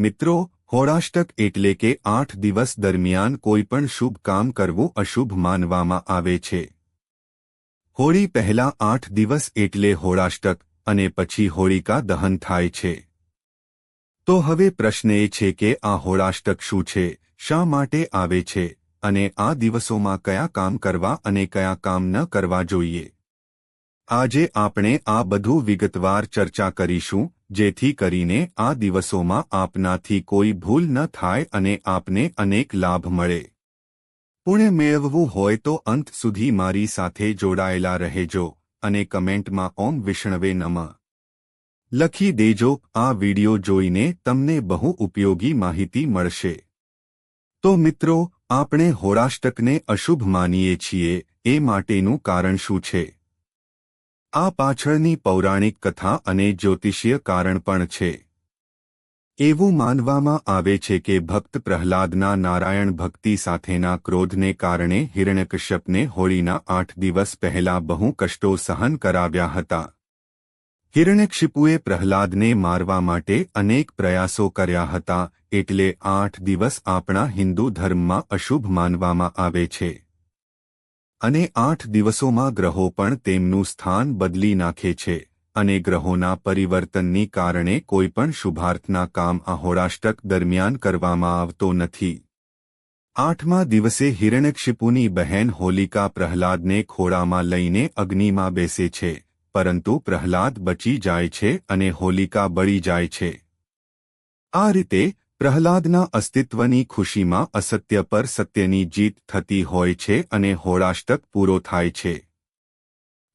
મિત્રો, હોળાષ્ટક એટલે કે આઠ દિવસ દરમિયાન કોઈપણ શુભ કામ કરવું અશુભ માનવામાં આવે છે. હોળી પહેલા આઠ દિવસ એટલે હોળાષ્ટક અને પછી હોળિકા દહન થાય છે. તો હવે પ્રશ્ન એ છે કે આ હોળાષ્ટક શું છે, શા માટે આવે છે અને આ દિવસોમાં કયા કામ કરવા અને કયા કામ ન કરવા જોઈએ? આજે આપણે આ બધું વિગતવાર ચર્ચા કરીશું જેથી કરીને આ દિવસોમાં આપનાથી કોઈ ભૂલ ન થાય અને આપને અનેક લાભ મળે. પુણ્ય મેળવવું હોય તો અંત સુધી મારી સાથે જોડાયેલા રહેજો અને કમેન્ટમાં ઓમ વિષ્ણવે નમ. લખી દેજો, આ વિડિયો જોઈને તમને બહુ ઉપયોગી માહિતી મળશે. તો મિત્રો, આપણે હોરાષ્ટકને અશુભ માનીએ છીએ, એ માટેનું કારણ શું છે? આ પાછળની પૌરાણિક કથા અને જ્યોતિષીય કારણ પણ છે. એવું માનવામાં આવે છે કે ભક્ત પ્રહલાદના નારાયણ ભક્તિ સાથેના ક્રોધને કારણે હિરણ્યકશ્યપને હોળીના આઠ દિવસ પહેલા બહુ કષ્ટો સહન કરાવ્યા હતા. હિરણ્યક્ષિપુએ પ્રહલાદને મારવા માટે અનેક પ્રયાસો કર્યા હતા, એટલે આઠ દિવસ આપણા હિન્દુ ધર્મમાં અશુભ માનવામાં આવે છે. અને આઠ દિવસોમાં ગ્રહો પણ તેમનું સ્થાન બદલી નાખે છે, અને ગ્રહોના પરિવર્તનની કારણે કોઈપણ શુભાર્થના કામ આ દરમિયાન કરવામાં આવતો નથી. આઠમા દિવસે હિરણ્યક્ષિપુની બહેન હોલિકા પ્રહલાદને ખોળામાં લઈને અગ્નિમાં બેસે છે, પરંતુ પ્રહલાદ બચી જાય છે અને હોલિકા બળી જાય છે. આ રીતે પ્રહલાદના અસ્તિત્વની ખુશીમાં અસત્ય પર સત્યની જીત થતી હોય છે અને હોળાષ્ટક પૂરો થાય છે.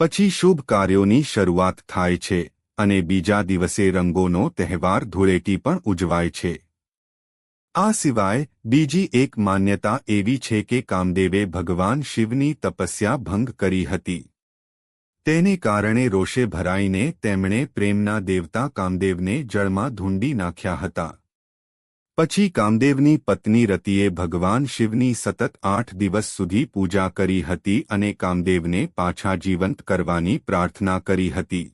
પછી શુભ કાર્યોની શરૂઆત થાય છે અને બીજા દિવસે રંગોનો તહેવાર ધૂળેટી પણ ઉજવાય છે. આ સિવાય બીજી એક માન્યતા એવી છે કે કામદેવે ભગવાન શિવની તપસ્યા ભંગ કરી હતી. તેને કારણે રોષે ભરાઈને તેમણે પ્રેમના દેવતા કામદેવને જળમાં ધૂંડી નાખ્યા હતા. પછી કામદેવની પત્ની રતિએ ભગવાન શિવની સતત આઠ દિવસ સુધી પૂજા કરી હતી અને કામદેવને પાછા જીવંત કરવાની પ્રાર્થના કરી હતી.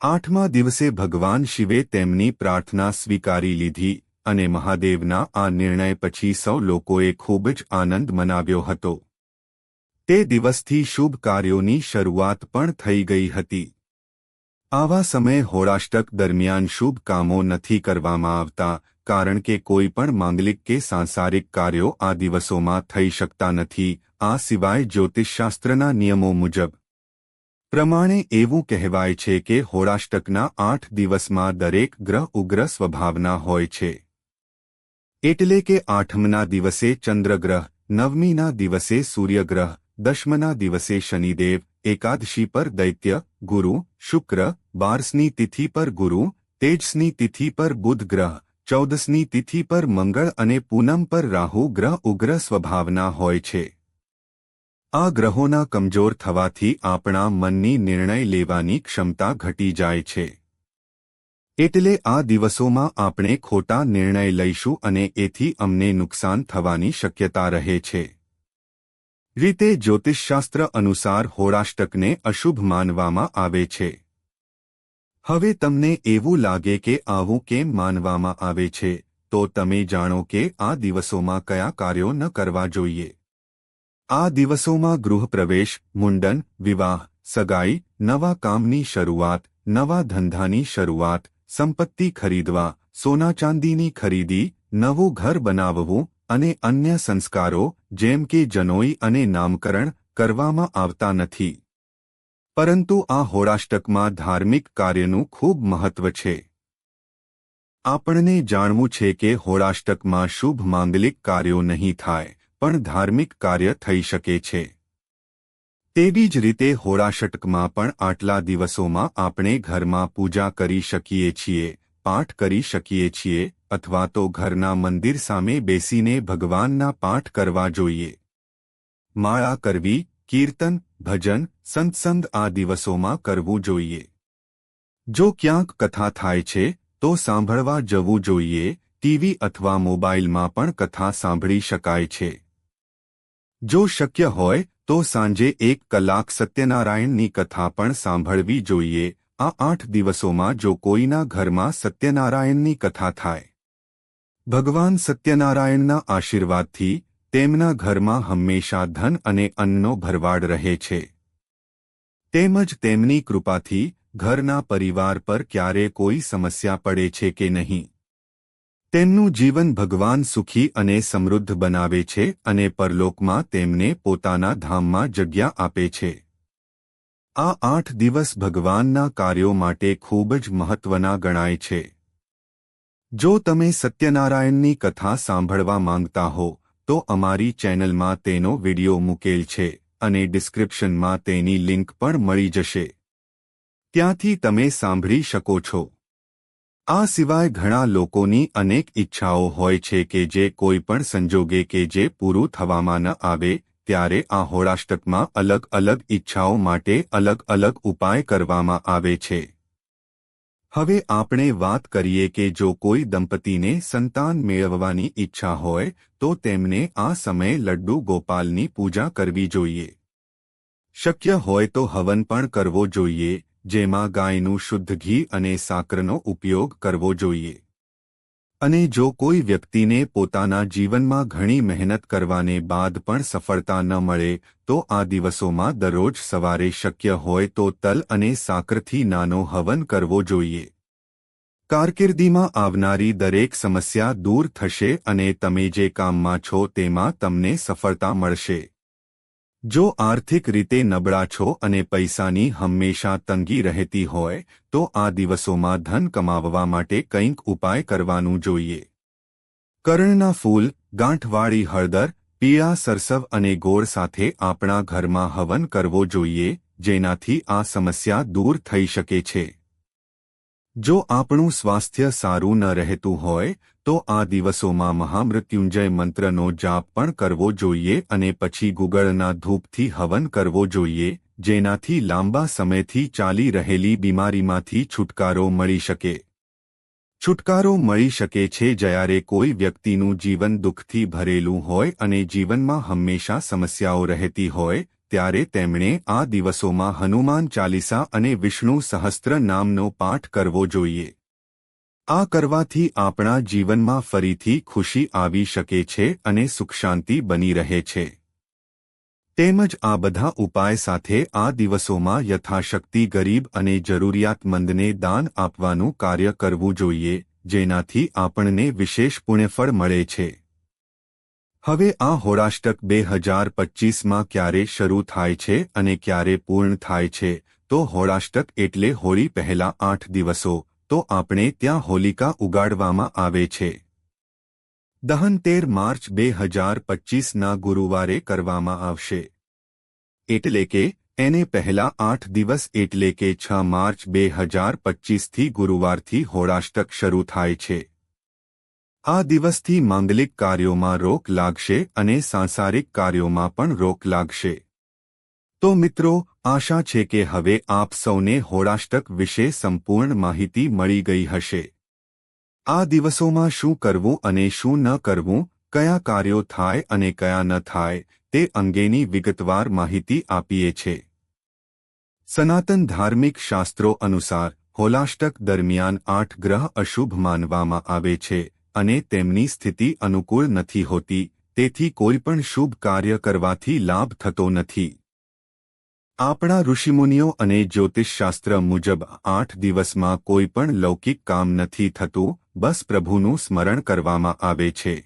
આઠમા દિવસે ભગવાન શિવે તેમની પ્રાર્થના સ્વીકારી લીધી અને મહાદેવના આ નિર્ણય પછી સૌ લોકોએ ખૂબ જ આનંદ મનાવ્યો હતો. તે દિવસથી શુભ કાર્યોની શરૂઆત પણ થઈ ગઈ હતી. આવા સમયે હોળાષ્ટક દરમિયાન શુભ કામો નથી કરવામાં આવતા કારણ કે કોઈ પણ માંગલિક કે સાંસારિક કાર્યો આ દિવસોમાં થઈ શકતા નથી, આ સિવાય જ્યોતિષશાસ્ત્રના નિયમો મુજબ. પ્રમાણે એવું કહેવાય છે કે હોરાષ્ટકના આઠ દિવસમાં દરેક ગ્રહ ઉગ્ર સ્વભાવના હોય છે. એટલે કે આઠમના દિવસે ચંદ્રગ્રહ, નવમીના દિવસે સૂર્યગ્રહ, દશમના દિવસે શનિદેવ, એકાદશી પર દૈત્ય, ગુરુ, શુક્ર, બારસની તિથિ પર ગુરુ, તેજસની તિથિ પર બુધ ગ્રહ ચૌદસની તિથિ પર મંગળ અને પૂનમ પર રાહુ ગ્રહ ઉગ્ર સ્વભાવના હોય છે. આ ગ્રહોના કમજોર થવાથી આપણા મનની નિર્ણય લેવાની ક્ષમતા ઘટી જાય છે. એટલે આ દિવસોમાં આપણે ખોટા નિર્ણય લઈશું અને એથી અમને નુકસાન થવાની શક્યતા રહે છે. રીતે જ્યોતિષશાસ્ત્ર અનુસાર હોળાષ્ટકને અશુભ માનવામાં આવે છે. હવે તમને એવું લાગે કે આવું કેમ માનવામાં આવે છે, તો તમે જાણો કે આ દિવસોમાં કયા કાર્યો ન કરવા જોઈએ. આ દિવસોમાં ગૃહપ્રવેશ, મુંડન, વિવાહ, સગાઈ, નવા કામની શરૂઆત, નવા ધંધાની શરૂઆત, સંપત્તિ ખરીદવા, સોના ચાંદીની ખરીદી, નવું ઘર બનાવવું અને અન્ય સંસ્કારો જેમ કે જનોઈ અને નામકરણ કરવામાં આવતા નથી. પરંતુ આ હોળાષ્ટકમાં ધાર્મિક કાર્યનું ખૂબ મહત્વ છે. આપણને જાણવું છે કે હોળાષ્ટકમાં શુભ માંગલિક કાર્યો નહીં થાય, પણ ધાર્મિક કાર્ય થઈ શકે છે. તેવી જ રીતે હોળાષ્ટકમાં પણ આટલા દિવસોમાં આપણે ઘરમાં પૂજા કરી શકીએ છીએ, પાઠ કરી શકીએ છીએ, અથવા તો ઘરના મંદિર સામે બેસીને ભગવાનના પાઠ કરવા જોઈએ. માળા કરવી, કીર્તન ભજન સંતસંદ આ દિવસોમાં કરવું જોઈએ. જો ક્યાંક કથા થાય છે, તો સાંભળવા જવું જોઈએ, ટીવી અથવા મોબાઈલમાં પણ કથા સાંભળી શકાય છે. જો શક્ય હોય, તો સાંજે એક કલાક સત્યનારાયણની કથા પણ સાંભળવી જોઈએ, આ આઠ દિવસોમાં જો કોઈના ઘરમાં સત્યનારાયણની કથા થાય. ભગવાન સત્યનારાયણના આશીર્વાદથી તેમના ઘરમાં હંમેશા ધન અને અન્નનો ભરવાડ રહે છે. તેમજ તેમની કૃપાથી ઘરના પરિવાર પર ક્યારે કોઈ સમસ્યા પડે છે કે નહીં. તેમનું જીવન ભગવાન સુખી અને સમૃદ્ધ બનાવે છે અને પરલોકમાં તેમને પોતાના ધામમાં જગ્યા આપે છે. આ આઠ દિવસ ભગવાનના કાર્યો માટે ખૂબ જ મહત્વના ગણાય છે. જો તમે સત્યનારાયણની કથા સાંભળવા માંગતા હો તો અમારી ચેનલમાં તેનો વિડિયો મૂકેલ છે અને ડિસ્ક્રિપ્શનમાં તેની લિંક પણ મળી જશે. ત્યાંથી તમે સાંભળી શકો છો. આ સિવાય ઘણા લોકોની અનેક ઈચ્છાઓ હોય છે કે જે કોઈ પણ સંજોગે કે જે પૂરું થવામાં ન આવે, ત્યારે આ હોળાષ્ટકમાં અલગ અલગ ઈચ્છાઓ માટે અલગ અલગ ઉપાય કરવામાં આવે છે. હવે આપણે વાત કરીએ કે જો કોઈ દંપતીને સંતાન મેળવવાની ઈચ્છા હોય, તો તેમને આ સમયે લડ્ડુ ગોપાલની પૂજા કરવી જોઈએ. શક્ય હોય તો હવન પણ કરવો જોઈએ, જેમાં ગાયનું શુદ્ધ ઘી અને સાકરનો ઉપયોગ કરવો જોઈએ. અને જો કોઈ વ્યક્તિને પોતાના જીવનમાં ઘણી મહેનત કરવાને બાદ પણ સફળતા ન મળે, તો આ દિવસોમાં દરરોજ સવારે શક્ય હોય તો તલ અને સાકરથી નાનો હવન કરવો જોઈએ. કારકિર્દીમાં આવનારી દરેક સમસ્યા દૂર થશે અને તમે જે કામમાં છો તેમાં તમને સફળતા મળશે. જો આર્થિક રીતે નબળા છો અને પૈસાની હંમેશા તંગી રહેતી હોય, તો આ દિવસોમાં ધન કમાવવા માટે કંઈક ઉપાય કરવાનું જોઈએ. કર્ણના ફૂલ, ગાંઠવાળી હળદર, પીળા સરસવ અને ગોળ સાથે આપણા ઘરમાં હવન કરવો જોઈએ, જેનાથી આ સમસ્યા દૂર થઈ શકે છે. જો આપણું સ્વાસ્થ્ય સારું ન રહેતું હોય, તો આ દિવસોમાં મહામૃત્યુંજય મંત્રનો જાપ પણ કરવો જોઈએ અને પછી ગુગળના ધૂપથી હવન કરવો જોઈએ, જેનાથી લાંબા સમયથી ચાલી રહેલી બીમારીમાંથી છુટકારો મળી શકે. છુટકારો મળી શકે છે જ્યારે કોઈ વ્યક્તિનું જીવન દુઃખથી ભરેલું હોય અને જીવનમાં હંમેશા સમસ્યાઓ રહેતી હોય ત્યારે તેમણે આ દિવસોમાં હનુમાન ચાલીસા અને વિષ્ણુ સહસ્ત્ર નામનો પાઠ કરવો જોઈએ. આ કરવાથી આપણા જીવનમાં ફરીથી ખુશી આવી શકે છે અને સુખશાંતિ બની રહે છે. તેમજ આ બધા ઉપાય સાથે આ દિવસોમાં યથાશક્તિ ગરીબ અને જરૂરિયાતમંદને દાન આપવાનું કાર્ય કરવું જોઈએ, જેનાથી આપણને વિશેષ પુણ્યફળ મળે છે. હવે આ હોળાષ્ટક બે હજાર પચ્ચીસમાં ક્યારે શરૂ થાય છે અને ક્યારે પૂર્ણ થાય છે? તો હોળાષ્ટક એટલે હોળી પહેલા આઠ દિવસો, તો આપણે ત્યાં હોલિકા ઉગાડવામાં આવે છે. દહન તેર માર્ચ બે હજાર પચ્ચીસના ગુરુવારે કરવામાં આવશે. એટલે કે, એને પહેલા આઠ દિવસ એટલે કે છ માર્ચ બે હજાર પચ્ચીસથી ગુરુવારથી હોળાષ્ટક શરૂ થાય છે. આ દિવસથી માંગલિક કાર્યોમાં રોક લાગશે અને સાંસારિક કાર્યોમાં પણ રોક લાગશે. તો મિત્રો, આશા છે કે હવે આપ સૌને હોળાષ્ટક વિશે સંપૂર્ણ માહિતી મળી ગઈ હશે. આ દિવસોમાં શું કરવું અને શું ન કરવું, કયા કાર્યો થાય અને કયા ન થાય, તે અંગેની વિગતવાર માહિતી આપીએ છે. સનાતન ધાર્મિક શાસ્ત્રો અનુસાર હોલાષ્ટક દરમિયાન આઠ ગ્રહ અશુભ માનવામાં આવે છે. અને તેમની સ્થિતિ અનુકૂળ નથી હોતી, તેથી કોઈપણ શુભ કાર્ય કરવાથી લાભ થતો નથી. આપણા ઋષિમુનિઓ અને જ્યોતિષશાસ્ત્ર મુજબ આઠ દિવસમાં કોઈપણ લૌકિક કામ નથી થતું, બસ પ્રભુનું સ્મરણ કરવામાં આવે છે.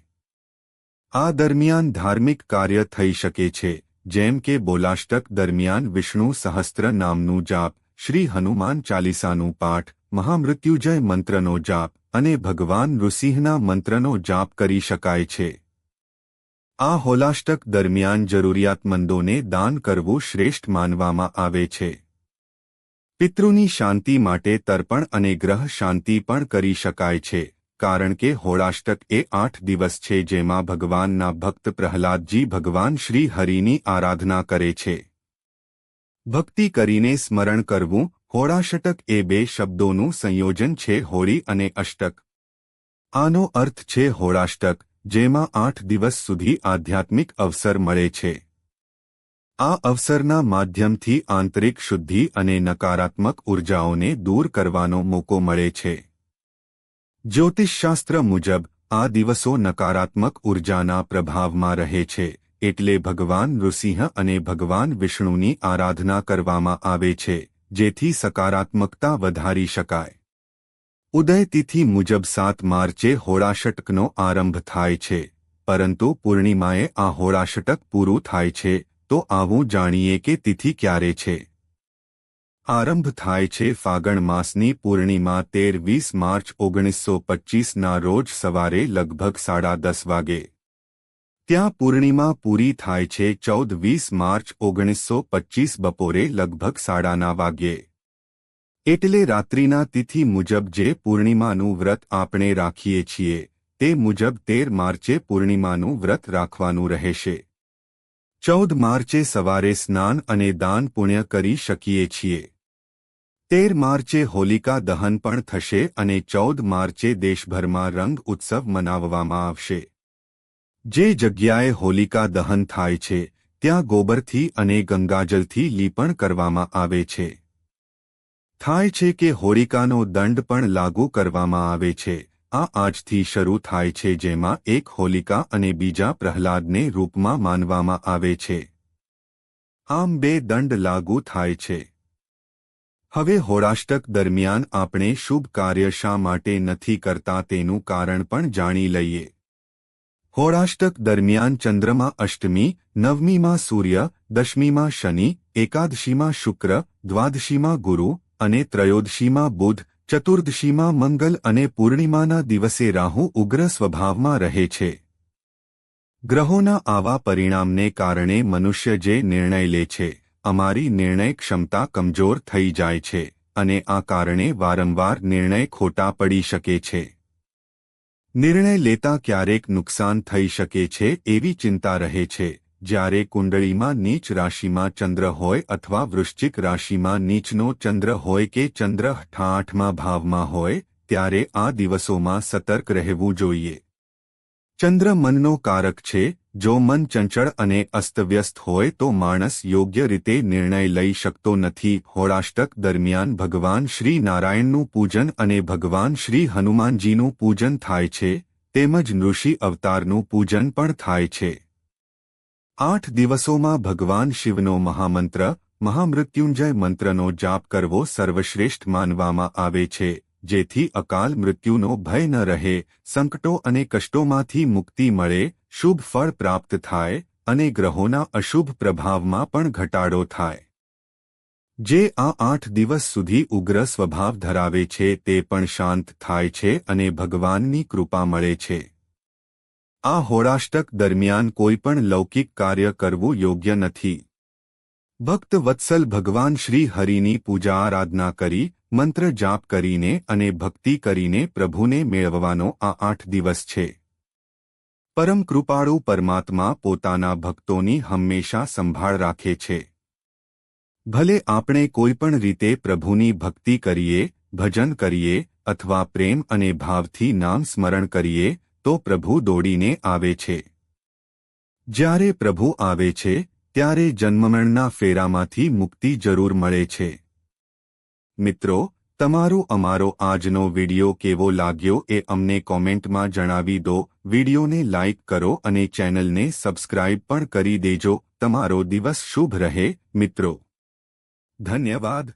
આ દરમિયાન ધાર્મિક કાર્ય થઈ શકે છે, જેમ કે બોલાષ્ટક દરમિયાન વિષ્ણુ સહસ્ત્ર નામનું જાપ, શ્રી હનુમાન ચાલીસાનું પાઠ, મહામૃત્યુજય મંત્રનો જાપ અને ભગવાન ઋષિહના મંત્રનો જાપ કરી શકાય છે. આ હોલાષ્ટક દરમિયાન જરૂરિયાતમંદોને દાન કરવું શ્રેષ્ઠ માનવામાં આવે છે. પિતૃની શાંતિ માટે તર્પણ અને ગ્રહ શાંતિ પણ કરી શકાય છે, કારણ કે હોળાષ્ટક એ આઠ દિવસ છે જેમાં ભગવાનના ભક્ત પ્રહલાદજી ભગવાન શ્રી હરિની આરાધના કરે છે. ભક્તિ કરીને સ્મરણ કરવું હોળાષટક એ બે શબ્દોનું સંયોજન છે હોળી અને અષ્ટક. આનો અર્થ છે હોળાષ્ટક, જેમાં આઠ દિવસ સુધી આધ્યાત્મિક અવસર મળે છે. આ અવસરના માધ્યમથી આંતરિક શુદ્ધિ અને નકારાત્મક ઉર્જાઓને દૂર કરવાનો મોકો મળે છે. જ્યોતિષશાસ્ત્ર મુજબ, આ દિવસો નકારાત્મક ઉર્જાના પ્રભાવમાં રહે છે, એટલે ભગવાન નૃસિંહ અને ભગવાન વિષ્ણુની આરાધના કરવામાં આવે છે. જેથી સકારાત્મકતા વધારી શકાય. ઉદય તિથિ મુજબ સાત માર્ચે હોળાષટકનો આરંભ થાય છે, પરંતુ પૂર્ણિમાએ આ હોળાષટક પૂરું થાય છે, તો આવું જાણીએ કે તિથિ ક્યારે છે. આરંભ થાય છે ફાગણ માસની પૂર્ણિમા તેર વીસ માર્ચ ઓગણીસો પચ્ચીસના રોજ સવારે લગભગ સાડા દસ વાગે. ત્યાં પૂર્ણિમા પૂરી થાય છે ચૌદ વીસ માર્ચ ઓગણીસો પચ્ચીસ બપોરે લગભગ સાડાના વાગ્યે. એટલે રાત્રિના તિથિ મુજબ જે પૂર્ણિમાનું વ્રત આપણે રાખીએ છીએ, તે મુજબ તેર માર્ચે પૂર્ણિમાનું વ્રત રાખવાનું રહેશે. ચૌદ માર્ચે સવારે સ્નાન અને દાન પુણ્ય કરી શકીએ છીએ. તેર માર્ચે હોલિકા દહન પણ થશે અને ચૌદ માર્ચે દેશભરમાં રંગ ઉત્સવ મનાવવામાં આવશે. જે જગ્યાએ હોલિકા દહન થાય છે, ત્યાં ગોબરથી અને ગંગાજલથી લીપણ કરવામાં આવે છે. થાય છે કે હોલિકાનો દંડ પણ લાગુ કરવામાં આવે છે. આ આજથી શરૂ થાય છે જેમાં એક હોલિકા અને બીજા પ્રહલાદને રૂપમાં માનવામાં આવે છે. આમ બે દંડ લાગુ થાય છે. હવે હોળાષ્ટક દરમિયાન આપણે શુભ કાર્ય શા માટે નથી કરતા તેનું કારણ પણ જાણી લઈએ. હોળાષ્ટક દરમિયાન ચંદ્રમા અષ્ટમી, નવમીમાં સૂર્ય, દશમીમાં શનિ, એકાદશીમાં શુક્ર, દ્વાદશીમાં ગુરુ અને ત્રયોદશીમાં બુધ, ચતુર્દશીમાં મંગલ અને પૂર્ણિમાના દિવસે રાહુ ઉગ્ર સ્વભાવમાં રહે છે. ગ્રહોના આવા પરિણામને કારણે મનુષ્ય જે નિર્ણય લે છે, અમારી નિર્ણય ક્ષમતા કમજોર થઈ જાય છે અને આ કારણે વારંવાર નિર્ણય ખોટા પડી શકે છે. નિર્ણય લેતા ક્યારેક નુકસાન થઈ શકે છે એવી ચિંતા રહે છે. જ્યારે કુંડળીમાં નીચ રાશિમાં ચંદ્ર હોય અથવા વૃશ્ચિક રાશિમાં નીચનો ચંદ્ર હોય કે ચંદ્ર ઠાઠમાં ભાવમાં હોય, ત્યારે આ દિવસોમાં સતર્ક રહેવું જોઈએ. ચંદ્ર મનનો કારક છે જો મન ચંચળ અને અસ્તવ્યસ્ત હોય તો માણસ યોગ્ય રીતે નિર્ણય લઈ શકતો નથી. હોળાષ્ટક દરમિયાન ભગવાન શ્રી નારાયણનું પૂજન અને ભગવાન શ્રી હનુમાનજીનું પૂજન થાય છે, તેમજ ઋષિ અવતારનું પૂજન પણ થાય છે. આઠ દિવસોમાં ભગવાન શિવનો મહામંત્ર, મહામૃત્યુંજય મંત્રનો જાપ કરવો સર્વશ્રેષ્ઠ માનવામાં આવે છે, જેથી અકાલ મૃત્યુનો ભય ન રહે, સંકટો અને કષ્ટોમાંથી મુક્તિ મળે શુભ ફળ પ્રાપ્ત થાય અને ગ્રહોના અશુભ પ્રભાવમાં પણ ઘટાડો થાય. જે આ આઠ દિવસ સુધી ઉગ્ર સ્વભાવ ધરાવે છે તે પણ શાંત થાય છે અને ભગવાનની કૃપા મળે છે. આ હોળાષ્ટક દરમિયાન કોઈપણ લૌકિક કાર્ય કરવું યોગ્ય નથી. ભક્ત વત્સલ ભગવાન શ્રી હરિની પૂજા આરાધના કરી, મંત્ર જાપ કરીને અને ભક્તિ કરીને પ્રભુને મેળવવાનો આ આઠ દિવસ છે. પરમ કૃપાળુ પરમાત્મા પોતાના ભક્તોની હંમેશા સંભાળ રાખે છે. ભલે આપણે કોઈપણ રીતે પ્રભુની ભક્તિ કરીએ, ભજન કરીએ અથવા પ્રેમ અને ભાવથી નામ સ્મરણ કરીએ, તો પ્રભુ દોડીને આવે છે. જ્યારે પ્રભુ આવે છે, ત્યારે જન્મમરણના ફેરામાંથી મુક્તિ જરૂર મળે છે. મિત્રો, તમારો અમારો આજનો વિડિયો કેવો લાગ્યો એ અમને કોમેન્ટમાં જણાવી દો વિડિયોને લાઇક કરો અને ચેનલને સબસ્ક્રાઇબ પણ કરી દેજો. તમારો દિવસ શુભ રહે, મિત્રો. ધન્યવાદ.